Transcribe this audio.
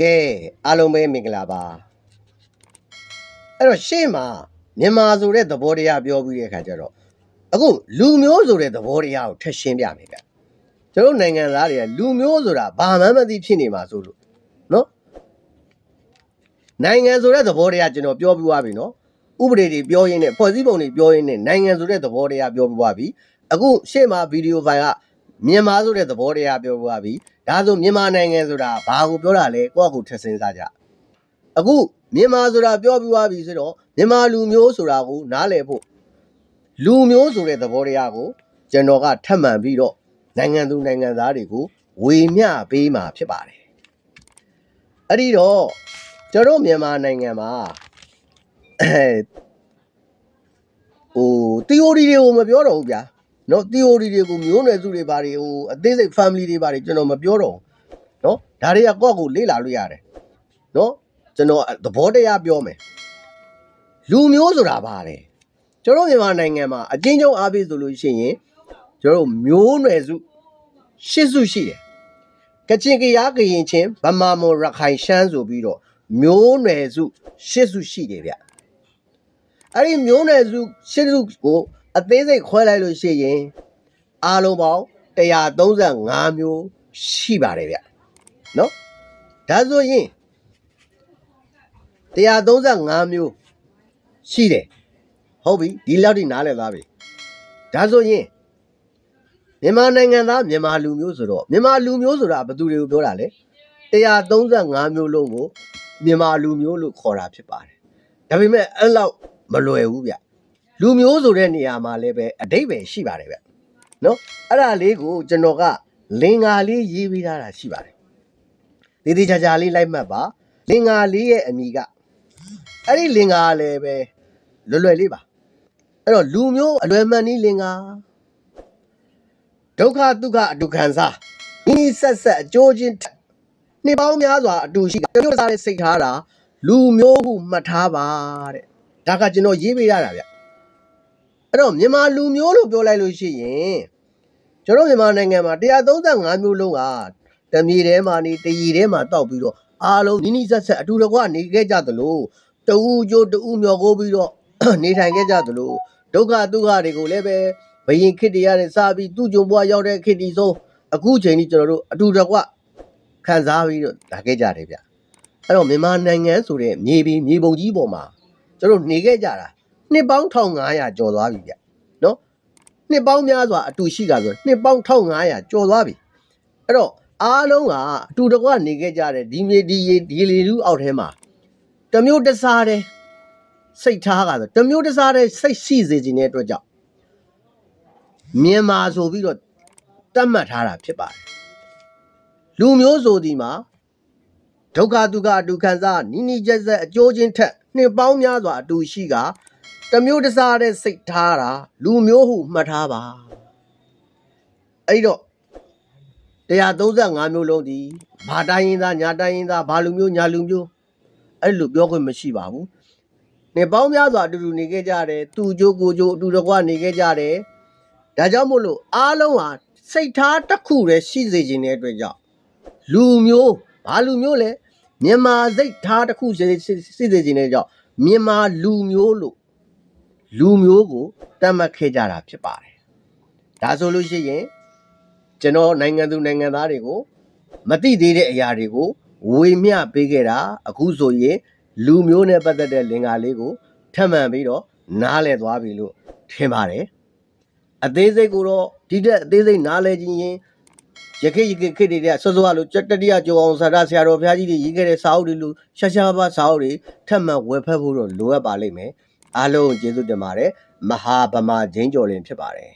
ကဲအားလုံးပဲမင်္ဂလာပါအဲ့တော့ရှေ့မှာမြန်မာဆိုတဲ့သဘောတရားပြောပြီးတဲ့အခါကျတော့အခုလူမျိုးဆိုတဲ့သဘောတရားကိုထပ်ရှင်းပြမယ်ဗျကျွန်တော်တို့နိုင်ငံသားတွေကလူမျိုးဆိုတာဘာမှမသိဖြစ်နေမှာဆိုလို့နော်နိုင်ငံဆိုတဲ့သဘောတရားကျွန်တော်ပြောပြသွားပြီနော်ဥပဒေတွေပြောရင်းနဲ့ဖွဲ့စည်းပုံတွေပြောရင်းနဲ့နိုင်ငံဆိုတဲ့သဘောတရားပြောပြသွားပြီအခုရှေ့မှာဗီဒီယိုဖိုင်က မြန်မာဆိုတဲ့သဘောတရားပြောပြသွားပြီဒါဆိုမြန်မာနိုင်ငံဆိုတာဘာကိုပြောတာလဲကိုယ့်အကူထပ်စင်းစားကြအခုမြန်မာဆိုတာပြောပြသွားပြီဆိုတော့မြန်မာလူမျိုးဆိုတာကိုနားလည်ဖို့လူမျိုးဆိုတဲ့သဘောတရားကိုကျွန်တော်ကထပ်မံပြီးတော့နိုင်ငံသူနိုင်ငံသားတွေကိုဝေမျှပေးမှာဖြစ်ပါတယ်အဲ့ဒီတော့ကျွန်တော်မြန်မာနိုင်ငံမှာဟို theory တွေကိုမပြောတော့ဘူးဗျာ နော် theory တွေကိုမျိုးနွယ်စုတွေဘာတွေဟိုအသေးစိတ် family တွေဘာတွေကျွန်တော်မပြောတော့ဘူးနော်ဒါတွေကကိုယ့်ကိုလေ့လာလို့ရတယ်နော်ကျွန်တော်သဘောတရားပြောမယ်လူမျိုးဆိုတာဘာလဲကျွန်တော်မြန်မာနိုင်ငံမှာအချင်းချင်းအားဖြင့်ဆိုလို့ရှိရင်ကျွန်တော်မျိုးနွယ်စုရှစ်စုရှိတယ်ကချင်ကရားကရင်ချင်းဗမာမွန်ရခိုင်ရှမ်းဆိုပြီးတော့မျိုးနွယ်စုရှစ်စုရှိတယ်ဗျအဲ့ဒီမျိုးနွယ်စုရှစ်စုကို အသေးစိတ်ခွဲလိုက်လို့ရှိရင်အားလုံးပေါင်း135မျိုးရှိပါတယ်ဗျနော်ဒါဆိုရင်135မျိုးရှိတယ်ဟုတ်ပြီဒီလောက်ထိနားလည်သွားပြီဒါဆိုရင်မြန်မာနိုင်ငံသားမြန်မာလူမျိုးဆိုတော့မြန်မာလူမျိုးဆိုတာဘယ်သူတွေကိုပြောတာလဲ135မျိုးလုံးကိုမြန်မာလူမျိုးလို့ခေါ်တာဖြစ်ပါတယ်ဒါပေမဲ့အဲ့လောက်မလွယ်ဘူးဗျ လူမျိုးဆိုတဲ့နေရာမှာလည်းပဲအတိတ်ပဲရှိပါတယ်ဗျနော်အဲ့ဒါလေးကိုကျွန်တော်ကလင်္ကာလေးရေးပေးထားတာရှိပါတယ်ဒီဒီချာချာလေးလိုက်မှတ်ပါလင်္ကာလေးရဲ့အမိကအဲ့ဒီလင်္ကာလည်းပဲလွယ်လွယ်လေးပါအဲ့တော့လူမျိုးအလွယ်မှန်နည်းလင်္ကာဒုက္ခဒုက္ခအတုခံစားဤဆက်ဆက်အကျိုးချင်းထက်နှစ်ပေါင်းများစွာအတူရှိတာတို့စားတဲ့စိတ်ထားတာလူမျိုးဟုမှတ်ထားပါတဲ့ဒါကကျွန်တော်ရေးပေးရတာဗျ အဲ့တော့မြန်မာလူမျိုးလို့ပြောလိုက်လို့ရှိရင်ကျွန်တော်မြန်မာနိုင်ငံမှာ135မျိုးလုံးကတမြေထဲမှာနေတရီထဲမှာတောက်ပြီးတော့အားလုံးနိနိဆက်ဆက်အတူတကွနေခဲ့ကြသလိုတူဦးကျိုးတူဦးမျောကိုပြီးတော့နေထိုင်ခဲ့ကြသလိုဒုက္ခဒုက္ခတွေကိုလည်းပဲဘယင်ခစ်တရားနဲ့စပြီးသူ့ကြုံဘွားရောက်တဲ့ခစ်တီဆုံးအခုချိန်ကြီးကျွန်တော်တို့အတူတကွခံစားပြီးတော့လာခဲ့ကြတယ်ဗျအဲ့တော့မြန်မာနိုင်ငံဆိုတဲ့မြေပြည်မြေပုံကြီးပေါ်မှာကျွန်တော်နေခဲ့ကြတာ နှစ်ပေါင်း1500ကျော်သွားပြီဗျနော်နှစ်ပေါင်းများစွာအတူရှိတာဆိုနှစ်ပေါင်း1500ကျော်သွားပြီအဲ့တော့အားလုံးကအတူတကွနေခဲ့ကြတဲ့ဒီမြေဒီရေဒီလေလူအောက်ထဲမှာတစ်မျိုးတစ်စားတဲ့စိတ်ထားကဆိုတစ်မျိုးတစ်စားတဲ့စိတ်ရှိစေခြင်းတဲ့အတွက်ကြောင့်မြန်မာဆိုပြီးတော့တတ်မှတ်ထားတာဖြစ်ပါတယ်လူမျိုးဆိုဒီမှာဒုက္ခဒုက္ခအတူခံစားနိနိကျက်ဆက်အကျိုးချင်းထက်နှစ်ပေါင်းများစွာအတူရှိက တစ်မျိုးတစ်စားတဲ့စိတ်ထားတာလူမျိုးဟုမှတ်ထားပါအဲ့တော့135မျိုးလုံးဒီဘာတိုင်းရင်းသားညာတိုင်းရင်းသားဘာလူမျိုးညာလူမျိုးအဲ့လိုပြောခွင့်မရှိပါဘူးနေပေါင်းများစွာအတူတူနေခဲ့ကြတယ်သူ့ကြိုးကိုကြိုးအတူတကွနေခဲ့ကြတယ်ဒါကြောင့်မို့လို့အားလုံးဟာစိတ်ထားတစ်ခုတည်းရှိစေခြင်းတဲ့အတွက်ကြောင့်လူမျိုးဘာလူမျိုးလဲမြန်မာစိတ်ထားတစ်ခုရှိစေခြင်းတဲ့ကြောင့်မြန်မာလူမျိုးလို့ လူမျိုးကိုတတ်မှတ်ခဲ့ကြတာဖြစ်ပါတယ်ဒါဆိုလို့ရှိရင်ကျွန်တော်နိုင်ငံသူနိုင်ငံသားတွေကိုမသိသေးတဲ့အရာတွေကိုဝေမျှပေးခဲ့တာအခုဆိုရင်လူမျိုးနဲ့ပတ်သက်တဲ့လင်္ကာလေးကိုထပ်မံပြီးတော့နားလည်သွားပြီလို့ထင်ပါတယ်အသေးစိတ်ကိုတော့ဒီတက်အသေးစိတ်နားလဲခြင်းရင်ရခေရခေခေတွေတဲ့စောစောကလို့ကြက်တတိယကျော်အောင်ဆရာဆရာတော်ဘုရားကြီးတွေရေးခဲ့တဲ့စာအုပ်တွေလို့ရှာရှာပါစာအုပ်တွေထပ်မံဝယ်ဖက်ဖို့တော့လိုအပ်ပါလိမ့်မယ် အားလုံးကျေးဇူးတင်ပါတယ်မဟာဗမာဂျင်းကျော်လင်ဖြစ်ပါတယ်